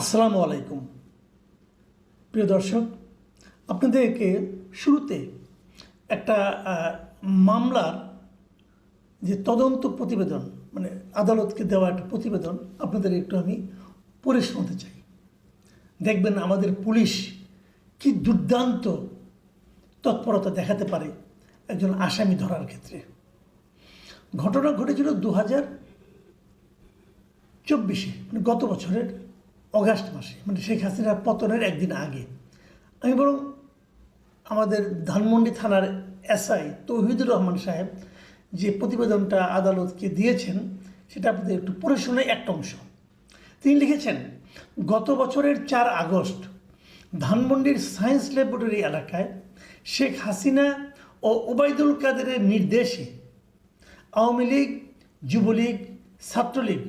আসসালামু আলাইকুম। প্রিয় দর্শক, আপনাদেরকে শুরুতে একটা মামলার যে তদন্ত প্রতিবেদন মানে আদালতকে দেওয়া একটা প্রতিবেদন আপনাদের একটু আমি পড়ে শোনাতে চাই। দেখবেন আমাদের পুলিশ কি দুর্দান্ত তৎপরতা দেখাতে পারে একজন আসামি ধরার ক্ষেত্রে। ঘটনা ঘটেছিল দু হাজার চব্বিশে মানে গত বছরের অগাস্ট মাসে মানে শেখ হাসিনার পতনের একদিন আগে। আমি বরং আমাদের ধানমন্ডি থানার এসআই তৌহিদুর রহমান সাহেব যে প্রতিবেদনটা আদালতকে দিয়েছেন, সেটা আপনাদের একটু পড়ে শোনাই একটা অংশ। তিনি লিখেছেন, গত বছরের চার আগস্ট, ধানমন্ডির সায়েন্স ল্যাবরেটরি এলাকায় শেখ হাসিনা ও ওবায়দুল কাদেরের নির্দেশে আওয়ামী লীগ, যুবলীগ, ছাত্রলীগ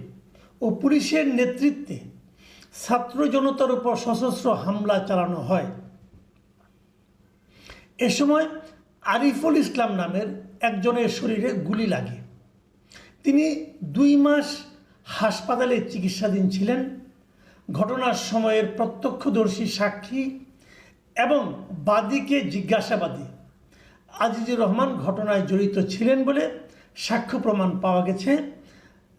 ও পুলিশের নেতৃত্বে ছাত্র জনতার উপর সশস্ত্র হামলা চালানো হয়। এ সময় আরিফুল ইসলাম নামের একজনের শরীরে গুলি লাগে। তিনি দুই মাস হাসপাতালে চিকিৎসাধীন ছিলেন। ঘটনার সময়ের প্রত্যক্ষদর্শী সাক্ষী এবং বাদীকে জিজ্ঞাসাবাদী আজিজুর রহমান ঘটনায় জড়িত ছিলেন বলে সাক্ষ্য প্রমাণ পাওয়া গেছে।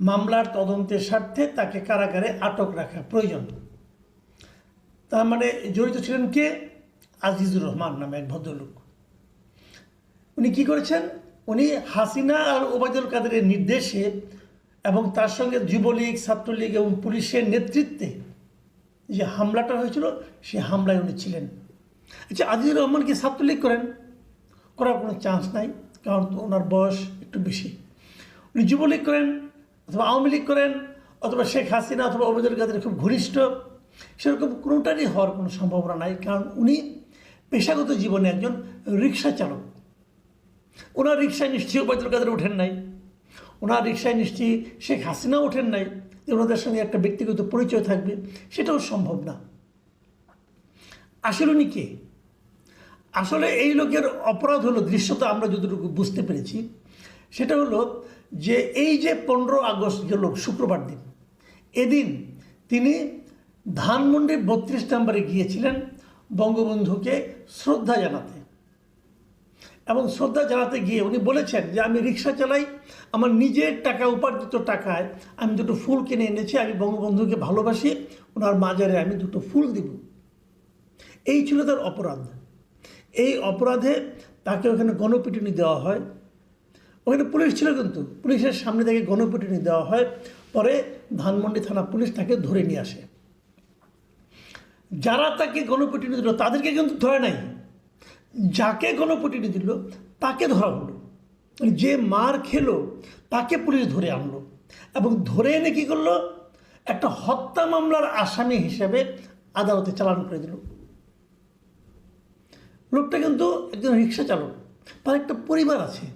মামলার তদন্তের স্বার্থে তাকে কারাগারে আটক রাখা প্রয়োজন। তার মানে জড়িত ছিলেন কে? আজিজুর রহমান নামে এক ভদ্রলোক। উনি কি করেছেন? উনি হাসিনা আর ওবায়দুল কাদেরের নির্দেশে এবং তার সঙ্গে যুবলীগ, ছাত্রলীগ এবং পুলিশের নেতৃত্বে যে হামলাটা হয়েছিল, সে হামলায় উনি ছিলেন। আচ্ছা আজিজুর রহমান কি ছাত্রলীগ করেন? করার কোনো চান্স নাই, কারণ ওনার বয়স একটু বেশি। উনি যুবলীগ করেন অথবা আওয়ামী লীগ করেন, অথবা শেখ হাসিনা অথবা ওবায়দুল কাদের খুব ঘনিষ্ঠ, সেরকম কোনোটারই হওয়ার কোনো সম্ভাবনা নাই, কারণ উনি পেশাগত জীবনে একজন রিক্সা চালক। ওনার রিক্সায় নিশ্চয়ই ওবায়দুল কাদের ওঠেন নাই। ওনার রিক্সায় নিশ্চয়ই শেখ হাসিনাও ওঠেন নাই। ওনাদের সঙ্গে একটা ব্যক্তিগত পরিচয় থাকবে, সেটাও সম্ভব না। আসলে উনি কে? আসলে এই লোকের অপরাধ হলো দৃশ্যতা আমরা যতটুকু বুঝতে পেরেছি, সেটা হলো যে এই যে পনেরো আগস্ট গেল, শুক্রবার দিন, এদিন তিনি ধানমন্ডির বত্রিশ নম্বরে গিয়েছিলেন বঙ্গবন্ধুকে শ্রদ্ধা জানাতে। এবং শ্রদ্ধা জানাতে গিয়ে উনি বলেছেন যে, আমি রিক্সা চালাই, আমার নিজের টাকা, উপার্জিত টাকায় আমি দুটো ফুল কিনে এনেছি, আমি বঙ্গবন্ধুকে ভালোবাসি, ওনার মাজারে আমি দুটো ফুল দিব। এই ছিল তার অপরাধ। এই অপরাধে তাকে ওখানে গণপিটুনি দেওয়া হয়। ওখানে পুলিশ ছিল কিন্তু। পুলিশের সামনে থেকে গণপিটুনি দেওয়া হয়। পরে ধানমন্ডি থানা পুলিশ তাকে ধরে নিয়ে আসে। যারা তাকে গণপিটুনি দিল, তাদেরকে কিন্তু ধরে নাই। যাকে গণপিটুনি দিল, তাকে ধরা হলো। যে মার খেলো, তাকে পুলিশ ধরে আনলো। এবং ধরে এনে কী করল? একটা হত্যা মামলার আসামি হিসেবে আদালতে চালান করে দিল। লোকটা কিন্তু একজন রিক্সা চালক। তার একটা পরিবার আছে।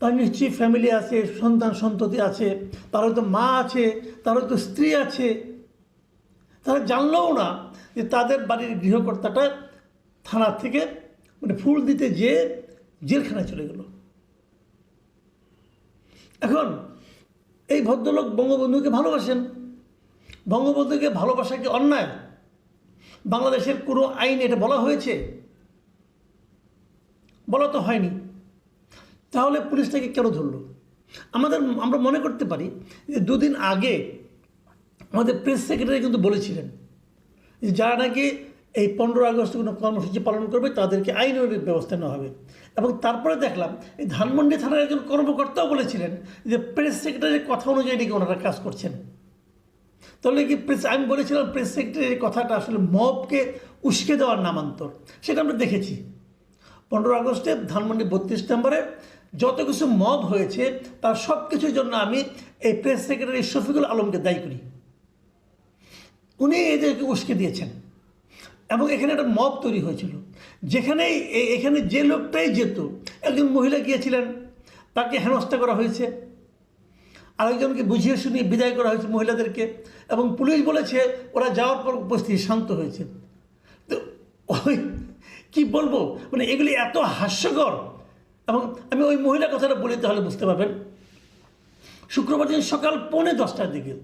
তার নিশ্চয়ই ফ্যামিলি আছে, সন্তান সন্ততি আছে তার হয়তো মা আছে তার হয়তো স্ত্রী আছে। তারা জানলেও না যে তাদের বাড়ির গৃহকর্তাটা থানা থেকে মানে ফুল দিতে যেয়ে জেলখানায় চলে গেল। এখন এই ভদ্রলোক বঙ্গবন্ধুকে ভালোবাসেন। বঙ্গবন্ধুকে ভালোবাসা কি অন্যায়? বাংলাদেশের কোনো আইন এটা বলা হয়েছে? বলা তো হয়নি। তাহলে পুলিশ তাকে কেন ধরলো? আমাদের, আমরা মনে করতে পারি যে দুদিন আগে আমাদের প্রেস সেক্রেটারি কিন্তু বলেছিলেন যে যারা নাকি এই পনেরো আগস্ট কোনো কর্মসূচি পালন করবে তাদেরকে আইনের ব্যবস্থা নেওয়া হবে। এবং তারপরে দেখলাম এই ধানমন্ডি থানার একজন কর্মকর্তাও বলেছিলেন যে প্রেস সেক্রেটারির কথা অনুযায়ী নাকি ওনারা কাজ করছেন। তাহলে কি প্রেস আমি বলেছিলাম প্রেস সেক্রেটারির কথাটা আসলে মবকে উস্কে দেওয়ার নামান্তর। সেটা আমরা দেখেছি। পনেরো আগস্টে ধানমন্ডি বত্রিশ নম্বরে যত কিছু মব হয়েছে, তার সব কিছুর জন্য আমি এই প্রেস সেক্রেটারি শফিকুল আলমকে দায়ী করি। উনি এদেরকে উস্কে দিয়েছেন। এবং এখানে একটা মব তৈরি হয়েছিল। যেখানে এখানে যে লোকটাই যেত, একজন মহিলা গিয়েছিলেন, তাকে হেনস্থা করা হয়েছে। আরেকজনকে বুঝিয়ে শুনিয়ে বিদায় করা হয়েছে মহিলাদেরকে। এবং পুলিশ বলেছে, ওরা যাওয়ার পর উপস্থিতি শান্ত হয়েছে। তো ওই, কি বলব? মানে এগুলি এত হাস্যকর। এবং আমি ওই মহিলার কথাটা বলি, তাহলে বুঝতে পারবেন। শুক্রবার দিন সকাল পৌনে দশটার দিকে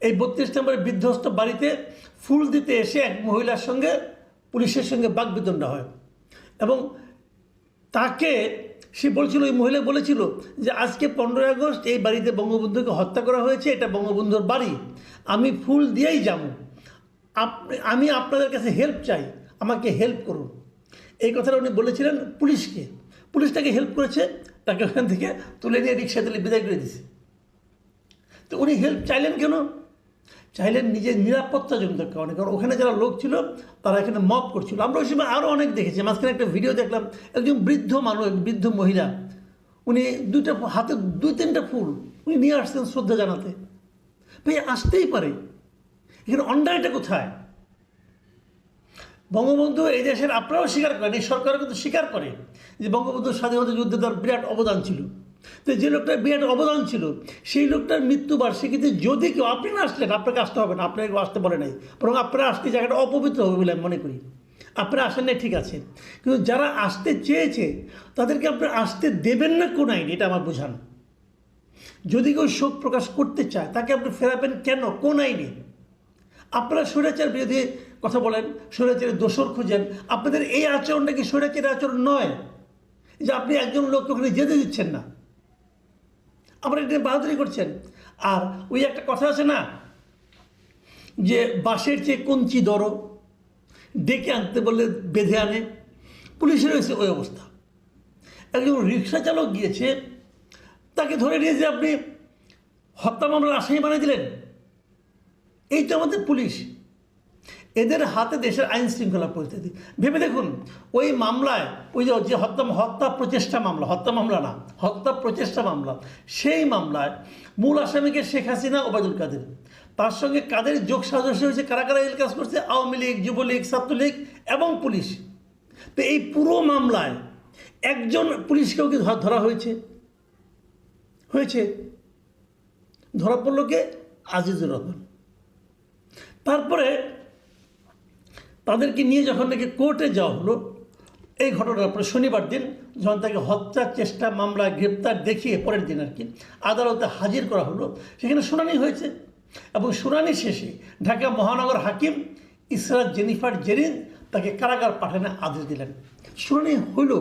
এই বত্রিশ নম্বরের বিধ্বস্ত বাড়িতে ফুল দিতে এসে এক মহিলার সঙ্গে, পুলিশের সঙ্গে বাগবিতণ্ডা হয়। এবং তাকে, সে বলছিল, ওই মহিলা বলেছিল যে, আজকে পনেরোই আগস্ট এই বাড়িতে বঙ্গবন্ধুকে হত্যা করা হয়েছে, এটা বঙ্গবন্ধুর বাড়ি। আমি ফুল দিয়েই যাব। আপনি, আমি আপনাদের কাছে হেল্প চাই। আমাকে হেল্প করুন। এই কথাটা উনি বলেছিলেন পুলিশকে। পুলিশ তাকে হেল্প করেছে, তাকে ওখান থেকে তুলে নিয়ে রিক্সা তুলে বিদায় করে দিছে। তো উনি হেল্প চাইলেন কেন? চাইলেন নিজের নিরাপত্তা নিরাপত্তাজনিত কারণে। কারণ ওখানে যারা লোক ছিল, তারা এখানে মপ করছিল। আমরা ওই সময় আরও অনেক দেখেছি। মাঝখানে একটা ভিডিও দেখলাম, একজন বৃদ্ধ মানুষ বৃদ্ধ মহিলা, উনি দুইটা হাতে দুই তিনটা ফুল উনি নিয়ে আসতেন শ্রদ্ধা জানাতে। ভাই, আসতেই পারে। এখানে অন্যায়টা কোথায়? বঙ্গবন্ধু এই দেশের আপনারাও স্বীকার করেন, এই সরকারও কিন্তু স্বীকার করে যে বঙ্গবন্ধুর স্বাধীনতা যুদ্ধে তার বিরাট অবদান ছিল। তো যে লোকটার বিরাট অবদান ছিল, সেই লোকটার মৃত্যুবার্ষিকীতে যদি কেউ, আপনি না আসলেন, আপনাকে আসতে হবে না, আপনাকে আসতে বলে নাই। বরং আপনারা আসতে জায়গাটা অপবিত্র হবে বলে আমি মনে করি। আপনারা আসেন না ঠিক আছে। কিন্তু যারা আসতে চেয়েছে, তাদেরকে আপনারা আসতে দেবেন না কোন আইন, এটা আমার বোঝান। যদি কেউ শোক প্রকাশ করতে চায়, তাকে আপনি ফেরাবেন কেন? কোন আইনে? আপনারা স্বৈরাচার বিরোধী কথা বলেন স্বৈরাচারের দোষর খুঁজেন। আপনাদের এই আচরণটা কি স্বৈরাচারের আচরণ নয়? যে আপনি একজন লোককে ওখানে যেতে দিচ্ছেন না। আপনারা এটা বাহাদুরি করছেন। আর ওই একটা কথা আছে না, যে বাঁশের চেয়ে কঞ্চি দরো, ডেকে আনতে বললে বেঁধে আনে। পুলিশের হয়েছে ওই অবস্থা। একজন রিক্সা চালক গিয়েছে, তাকে ধরে নিয়ে যে আপনি হত্যা মামলার আসামি বানিয়ে দিলেন। এই তো আমাদের পুলিশ। এদের হাতে দেশের আইন শৃঙ্খলা পরিস্থিতি। ভেবে দেখুন, ওই মামলায়, ওই যে হত্যা হত্যা প্রচেষ্টা মামলা, হত্যা মামলা না, হত্যা প্রচেষ্টা মামলা, সেই মামলায় মূল আসামিকে শেখ হাসিনা, ওবায়দুল কাদের। তার সঙ্গে কাদের যোগ সাজস্য হয়েছে, কারা কারা এই কাজ করছে, আওয়ামী লীগ, যুবলীগ, ছাত্রলীগ এবং পুলিশ। তো এই পুরো মামলায় একজন পুলিশকেও কি ধরা হয়েছে? হয়েছে। ধরা পড়ল কে? আজিজুর রহমান। তারপরে তাদেরকে নিয়ে যখন নাকি কোর্টে যাওয়া হলো, এই ঘটনার পরে শনিবার দিন যখন তাকে হত্যার চেষ্টা, মামলা, গ্রেপ্তার দেখিয়ে পরের দিন আর কি আদালতে হাজির করা হলো, সেখানে শুনানি হয়েছে। এবং শুনানি শেষে ঢাকা মহানগর হাকিম ইসরাত জেনিফার জেরিন তাকে কারাগার পাঠানোর আদেশ দিলেন। শুনানি হইল।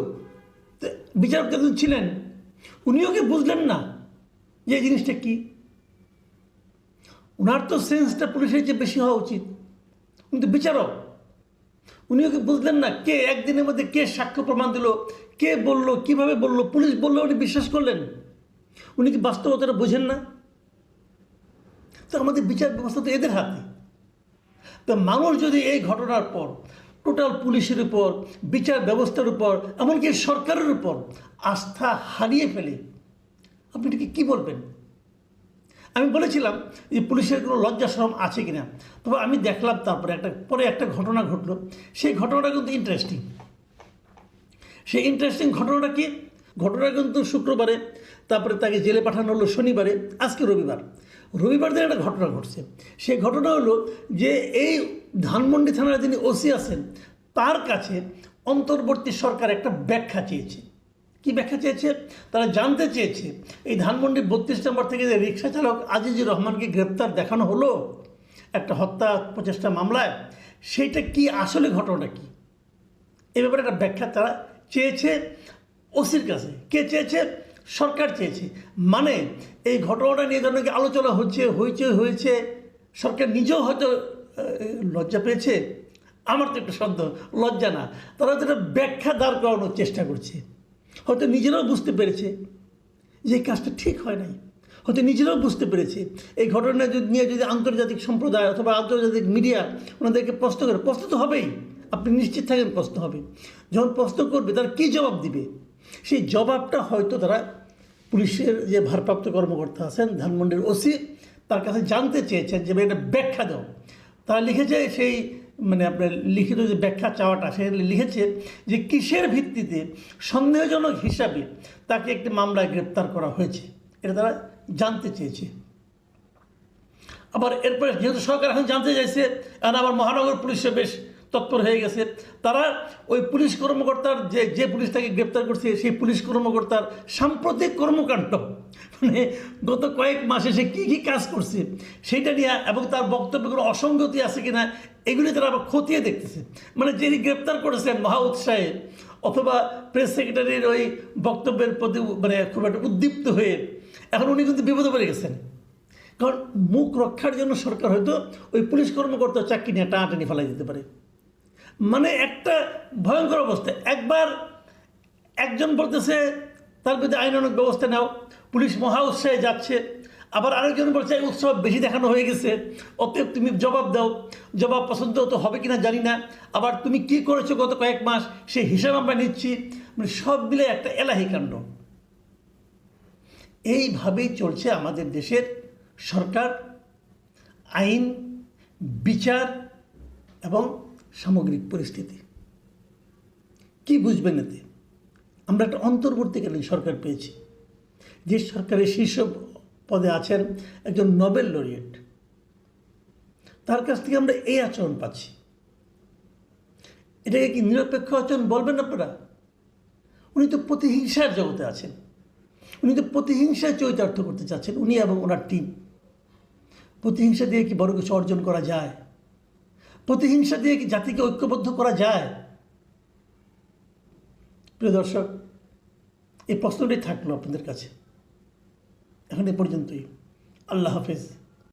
বিচারক যখন ছিলেন, উনিও কি বুঝলেন না যে এই জিনিসটা কী? ওনার তো সেন্সটা পুলিশের চেয়ে বেশি হওয়া উচিত। উনি তো বিচারক উনিও কি বুঝলেন না, কে একদিনের মধ্যে কে সাক্ষ্য প্রমাণ দিল, কে বলল, কীভাবে বলল, পুলিশ বলল, উনি বিশ্বাস করলেন? উনি কি বাস্তবতাটা বোঝেন না? তো আমাদের বিচার ব্যবস্থা তো এদের হাতে। তো মানুষ যদি এই ঘটনার পর, টোটাল পুলিশের উপর, বিচার ব্যবস্থার উপর, এমনকি সরকারের উপর আস্থা হারিয়ে ফেলে, আপনি কী বলবেন? আমি বলেছিলাম যে পুলিশের কোনো লজ্জা শরম আছে কিনা। তবে আমি দেখলাম তারপরে একটা, পরে একটা ঘটনা ঘটলো। সেই ঘটনাটা কিন্তু ইন্টারেস্টিং সেই ইন্টারেস্টিং ঘটনাটা কি? ঘটনা কিন্তু শুক্রবারে, তারপরে তাকে জেলে পাঠানো হলো শনিবারে, আজকে রবিবার। রবিবার দিন একটা ঘটনা ঘটছে। সেই ঘটনা হলো যে এই ধানমন্ডি থানার যিনি ওসি আছেন, তার কাছে অন্তর্বর্তী সরকার একটা ব্যাখ্যা চেয়েছে। কি ব্যাখ্যা চেয়েছে? তারা জানতে চেয়েছে, এই ধানমন্ডি বত্রিশ নম্বর থেকে যে রিক্সা চালক আজিজুর রহমানকে গ্রেপ্তার দেখানো হলো, একটা হত্যা প্রচেষ্টা মামলায়, সেইটা কি আসলে ঘটনাটা কি? এ ব্যাপারে একটা ব্যাখ্যা তারা চেয়েছে ওসির কাছে। কে চেয়েছে? সরকার চেয়েছে। মানে এই ঘটনাটা নিয়ে ধরনের আলোচনা হচ্ছে হয়েছে হয়েছে, সরকার নিজেও হয়তো লজ্জা পেয়েছে। আমার তো একটা সন্দেহ, লজ্জা না। তারা একটা ব্যাখ্যা দাঁড় করানোর চেষ্টা করছে। হয়তো নিজেরাও বুঝতে পেরেছে যে এই কাজটা ঠিক হয় নাই। হয়তো নিজেরাও বুঝতে পেরেছে। এই ঘটনা নিয়ে যদি আন্তর্জাতিক সম্প্রদায় অথবা আন্তর্জাতিক মিডিয়া ওনাদেরকে প্রশ্ন করে, প্রশ্ন তো হবেই। আপনি নিশ্চিত থাকেন প্রশ্ন হবে। যখন প্রশ্ন করবে, তারা কী জবাব দিবে? সেই জবাবটা হয়তো তারা পুলিশের যে ভারপ্রাপ্ত কর্মকর্তা আছেন, ধানমন্ডির ওসি, তার কাছে জানতে চেয়েছেন যে এটা ব্যাখ্যা দাও। তারা লিখেছে সেই মানে আপনার লিখিত যে ব্যাখ্যা চাওয়াটা, সে লিখেছে যে কিসের ভিত্তিতে সন্দেহজনক হিসাবে তাকে একটি মামলায় গ্রেপ্তার করা হয়েছে। এটা তারা জানতে চেয়েছে। আবার এরপরে যেহেতু সরকার এখন জানতে চাইছে এখন আবার মহানগর পুলিশে বেশ তৎপর হয়ে গেছে। তারা ওই পুলিশ কর্মকর্তার যে যে পুলিশ তাকে গ্রেপ্তার করছে, সেই পুলিশ কর্মকর্তার সাম্প্রতিক কর্মকাণ্ড। মানে গত কয়েক মাসে সে কী কী কাজ করছে সেইটা নিয়ে এবং তার বক্তব্যে কোনো অসঙ্গতি আছে কিনা, এগুলি তারা আবার খতিয়ে দেখতেছে। মানে যিনি গ্রেপ্তার করেছেন মহা উৎসাহে, অথবা প্রেস সেক্রেটারির ওই বক্তব্যের প্রতি মানে খুব একটা উদ্দীপ্ত হয়ে, এখন উনি কিন্তু বিপদে পড়ে গেছেন। কারণ মুখ রক্ষার জন্য সরকার হয়তো ওই পুলিশ কর্মকর্তা চাকরি নিয়ে টানাটানি ফেলাই দিতে পারে। মানে একটা ভয়ঙ্কর অবস্থা। একবার একজন বলতেছে, তার বিরুদ্ধে আইনানুক ব্যবস্থা নাও। পুলিশ মহা উৎসাহে যাচ্ছে। আবার আরেকজন বলছে উৎসব বেশি দেখানো হয়ে গেছে। অতএব তুমি জবাব দাও। জবাব পছন্দ তো হবে কিনা জানি না। আবার তুমি কি করেছ গত কয়েক মাস সেই হিসাব আমরা নিচ্ছি। মানে সব মিলে একটা এলাহি কাণ্ড। এইভাবেই চলছে আমাদের দেশের সরকার, আইন, বিচার এবং সামগ্রিক পরিস্থিতি। কি বুঝবেন এতে? আমরা একটা অন্তর্বর্তীকালীন সরকার পেয়েছি। যে সরকারের শীর্ষ পদে আছেন একজন নোবেল লরিয়েট। তার কাছ থেকে আমরা এই আচরণ পাচ্ছি। এটাকে কি নিরপেক্ষ আচরণ বলবেন আপনারা? উনি তো প্রতিহিংসার জগতে আছেন। উনি তো প্রতিহিংসায় চরিতার্থ করতে চাচ্ছেন, উনি এবং ওনার টিম প্রতিহিংসা দিয়ে কি বড় কিছু অর্জন করা যায়? প্রতিহিংসা দিয়ে কি জাতিকে ঐক্যবদ্ধ করা যায়? প্রিয় দর্শক, এই প্রশ্নটি থাকল আপনাদের কাছে। এখন এ পর্যন্তই। আল্লাহ হাফেজ।